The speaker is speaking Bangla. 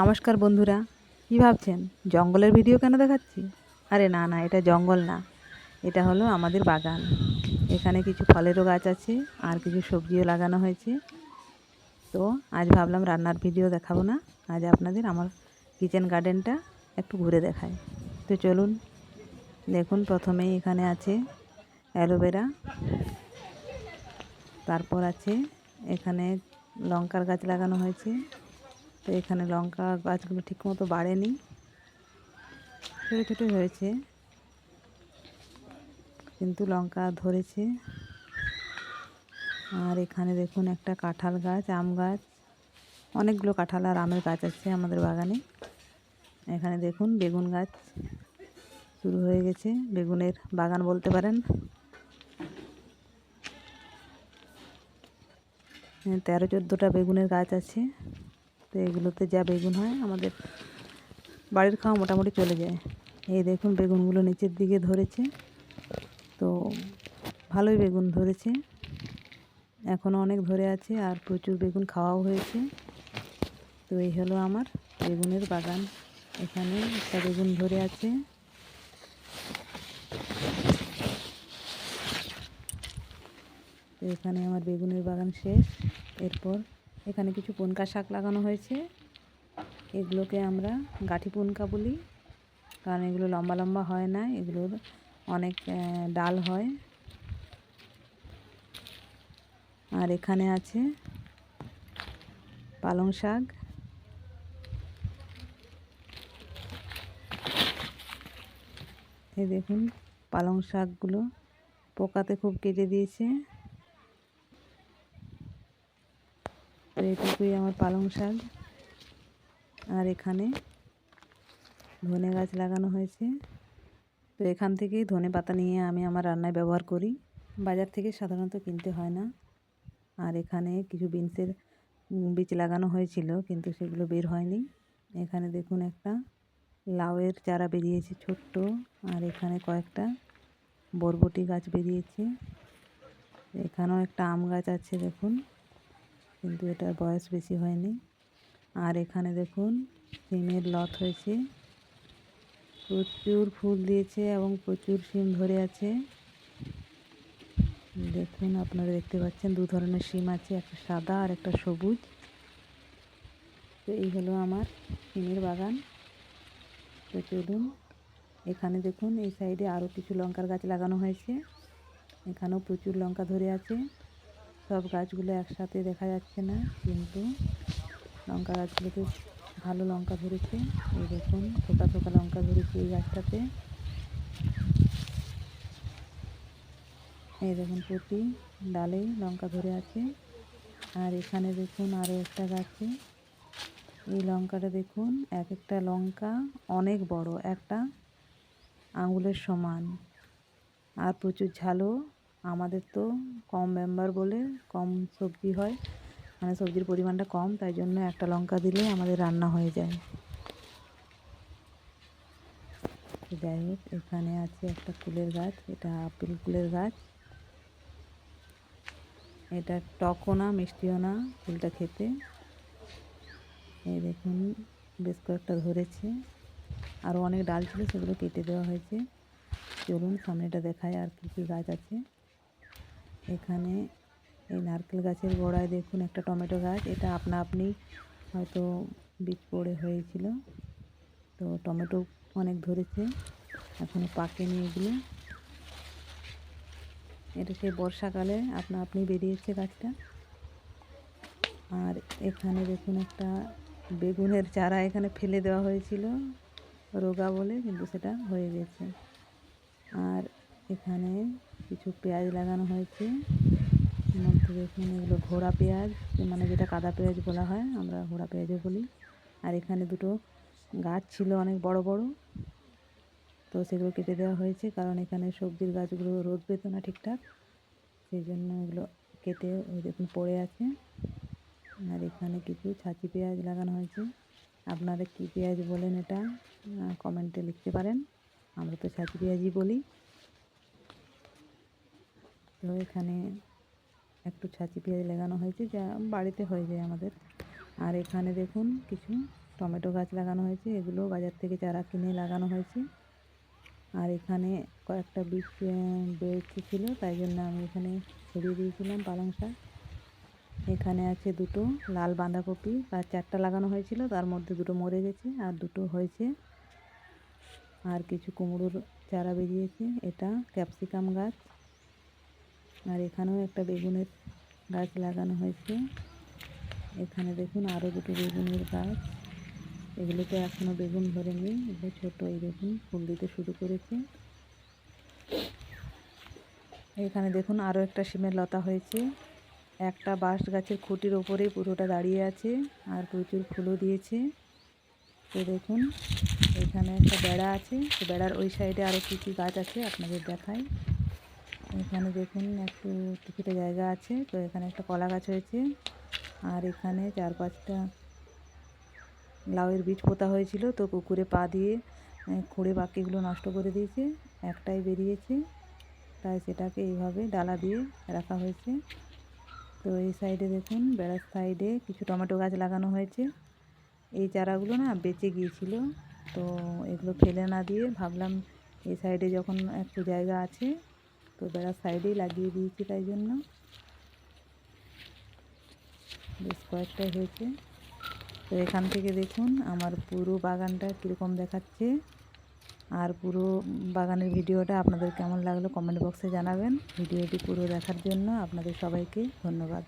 নমস্কার বন্ধুরা, কী ভাবছেন? জঙ্গলের ভিডিও কেন দেখাচ্ছি? আরে না না, এটা জঙ্গল না, এটা হলো আমাদের বাগান। এখানে কিছু ফলেরও গাছ আছে, আর কিছু সবজিও লাগানো হয়েছে। তো আজ ভাবলাম রান্নার ভিডিও দেখাবো না, আজ আপনাদের আমার কিচেন গার্ডেনটা একটু ঘুরে দেখায় তো চলুন, দেখুন প্রথমেই এখানে আছে অ্যালোভেরা, তারপর আছে এখানে লঙ্কার গাছ লাগানো হয়েছে। তো এখানে লঙ্কা গাছগুলো ঠিকমতো বাড়েনি। ছোটো ছোটো হয়েছে। কিন্তু লঙ্কা ধরেছে। আর এখানে দেখুন একটা কাঁঠাল গাছ, আম গাছ। অনেকগুলো কাঁঠাল আর আমের গাছ আছে আমাদের বাগানে। এখানে দেখুন বেগুন গাছ শুরু হয়ে গেছে। বেগুনের বাগান বলতে পারেন। তেরো চোদ্দোটা বেগুনের গাছ আছে। তো এগুলোতে যা বেগুন হয়, আমাদের বাড়ির খাওয়া মোটামুটি চলে যায়। এই দেখুন বেগুনগুলো নিচের দিকে ধরেছে। তো ভালোই বেগুন ধরেছে। এখনও অনেক ধরে আছে আর প্রচুর বেগুন খাওয়াও হয়েছে। তো এই হলো আমার বেগুনের বাগান। এখানে একটা বেগুন ধরে আছে। তো এখানে আমার বেগুনের বাগান শেষ। এরপর এখানে কিছু পুনকা শাক লাগানো হয়েছে। এগুলোকে আমরা গাঠি পুনকা বলি। কারণ এগুলো লম্বা লম্বা হয় না, এগুলোর অনেক ডাল হয়। আর এখানে আছে পালং শাক। এই দেখুন, পালং শাকগুলো পোকাতে খুব কেটে দিয়েছে। তো এটুকুই আমার পালং শাক। আর এখানে ধনে গাছ লাগানো হয়েছে। তো এখান থেকেই ধনে পাতা নিয়ে আমি আমার রান্নায় ব্যবহার করি। বাজার থেকে সাধারণত কিনতে হয় না। আর এখানে কিছু বিনসের বীজ লাগানো হয়েছিল, কিন্তু সেগুলো বের হয়নি। এখানে দেখুন একটা লাউয়ের চারা বেরিয়েছে ছোট্ট, আর এখানে কয়েকটা বরবটি গাছ বেরিয়েছে। এখানেও একটা আম গাছ আছে দেখুন। কিন্তু এটার বয়স বেশি হয়নি। আর এখানে দেখুন, সিমের লত হয়েছে। প্রচুর ফুল দিয়েছে এবং প্রচুর সিম ধরে আছে। দেখুন, আপনারা দেখতে পাচ্ছেন, দু ধরনের সিম আছে, একটা সাদা আর একটা সবুজ। তো এই হলো আমার সিমের বাগান। তো চলুন, এখানে দেখুন, এই সাইডে আরও কিছু লঙ্কার গাছ লাগানো হয়েছে। এখানেও প্রচুর লঙ্কা ধরে আছে। সব গাছগুলো একসাথে দেখা যাচ্ছে না, কিন্তু লঙ্কা গাছগুলোতে ভালো লঙ্কা ধরেছে। এই দেখুন থোকা থোকা লঙ্কা ধরেছে এই গাছটাতে। এই দেখুন, প্রতি ডালেই লঙ্কা ধরে আছে। আর এখানে দেখুন আরও একটা গাছে। এই লঙ্কাটা দেখুন এক একটা লঙ্কা অনেক বড়, একটা আঙুলের সমান। আর প্রচুর ঝালও আমাদের তো কম মেম্বার বলে কম সবজি হয়। মানে সবজির পরিমাণটা কম, তাই জন্য একটা লঙ্কা দিলে আমাদের রান্না হয়ে যায়। যাই হোক, এখানে আছে একটা ফুলের গাছ, এটা আপেল ফুলের গাছ। এটা টকও না, মিষ্টিও না ফুলটা খেতে। এই দেখুন, বেশ কয়েকটা ধরেছে। আরও অনেক ডাল ছিল, সেগুলো কেটে দেওয়া হয়েছে। চলুন সামনেটা দেখায় আর কী কী গাছ আছে। এখানে এই নারকেল গাছের গোড়ায় দেখুন একটা টমেটো গাছ। এটা আপনা আপনি হয়তো বীজ পড়ে হয়েছিল। তো টমেটো অনেক ধরেছে। এখনও পাকেনি এগুলো। এটা সেই বর্ষাকালে আপনা আপনি বেরিয়েছে গাছটা। আর এখানে দেখুন একটা বেগুনের চারা এখানে ফেলে দেওয়া হয়েছিল। রোগা বলে, কিন্তু সেটা হয়ে গেছে। আর এখানে কিছু পেঁয়াজ লাগানো হয়েছে। মধ্যে দেখুন এগুলো ঘোড়া পেঁয়াজ মানে যেটা কাদা পেঁয়াজ বলা হয়, আমরা ঘোড়া পেঁয়াজও বলি। আর এখানে দুটো গাছ ছিল অনেক বড় বড়। তো সেগুলো কেটে দেওয়া হয়েছে, কারণ এখানে সবজির গাছগুলো রোদ পেত না ঠিকঠাক। সেই জন্য এগুলো কেটে ওই দেখুন পড়ে আছে। আর এখানে কিছু ছাঁচি পেঁয়াজ লাগানো হয়েছে। আপনারা কী পেঁয়াজ বলেন এটা কমেন্টে লিখতে পারেন। আমরা তো ছাঁচি পেঁয়াজই বলি। তো এখানে একটু ছাঁচি পেঁয়াজ লাগানো হয়েছে, যা বাড়িতে হয়ে যায় আমাদের। আর এখানে দেখুন কিছু টমেটো গাছ লাগানো হয়েছে, এগুলো বাজার থেকে চারা কিনে লাগানো হয়েছে। আর এখানে কয়েকটা বীজ বেড়েছে ছিল, তাই জন্য আমি এখানে ছড়িয়ে দিয়েছিলাম পালং শাক। এখানে আছে দুটো লাল বাঁধাকপি, আর চারটা লাগানো হয়েছিল, তার মধ্যে দুটো মরে গেছে, আর দুটো হয়েছে। আর কিছু কুমড়োর চারা বেরিয়েছে, এটা ক্যাপসিকাম গাছ। আর এখানেও একটা বেগুনের গাছ লাগানো হয়েছে। এখানে দেখুন আরও দুটো বেগুনের গাছ। এগুলোতে এখনও বেগুন ধরেনি এগুলো ছোটো এই দেখুন, ফুল দিতে শুরু করেছে। এখানে দেখুন আরও একটা সিমের লতা হয়েছে। একটা বাঁশ গাছের খুঁটির ওপরে পুরোটা দাঁড়িয়ে আছে আর প্রচুর ফুলও দিয়েছে। তো দেখুন, এখানে একটা বেড়া আছে। তো বেড়ার ওই সাইডে আরও কী কী গাছ আছে আপনাদের দেখাই। এখানে দেখুন একটু কিছুটা জায়গা আছে, তো এখানে একটা কলা গাছ হয়েছে। আর এখানে চার পাঁচটা লাউয়ের বীজ পোতা হয়েছিল, তো পুকুরে পা দিয়ে খুঁড়ে বাকিগুলো নষ্ট করে দিয়েছে, একটাই বেরিয়েছে। তাই সেটাকে এইভাবে ডালা দিয়ে রাখা হয়েছে। তো এই সাইডে দেখুন, বেড়ার সাইডে কিছু টমেটো গাছ লাগানো হয়েছে। এই চারাগুলো না বেঁচে গিয়েছিল, তো এগুলো ফেলে না দিয়ে ভাবলাম এই সাইডে যখন একটু জায়গা আছে তো বেড়া সাইডেই লাগিয়ে দিয়েছি তাই জন্য। বেশ কয়েকটা হয়েছে। তো এখান থেকে দেখুন আমার পুরো বাগানটা কীরকম দেখাচ্ছে। আর পুরো বাগানের ভিডিওটা আপনাদের কেমন লাগল কমেন্ট বক্সে জানাবেন। ভিডিওটি পুরো দেখার জন্য আপনাদের সবাইকে ধন্যবাদ।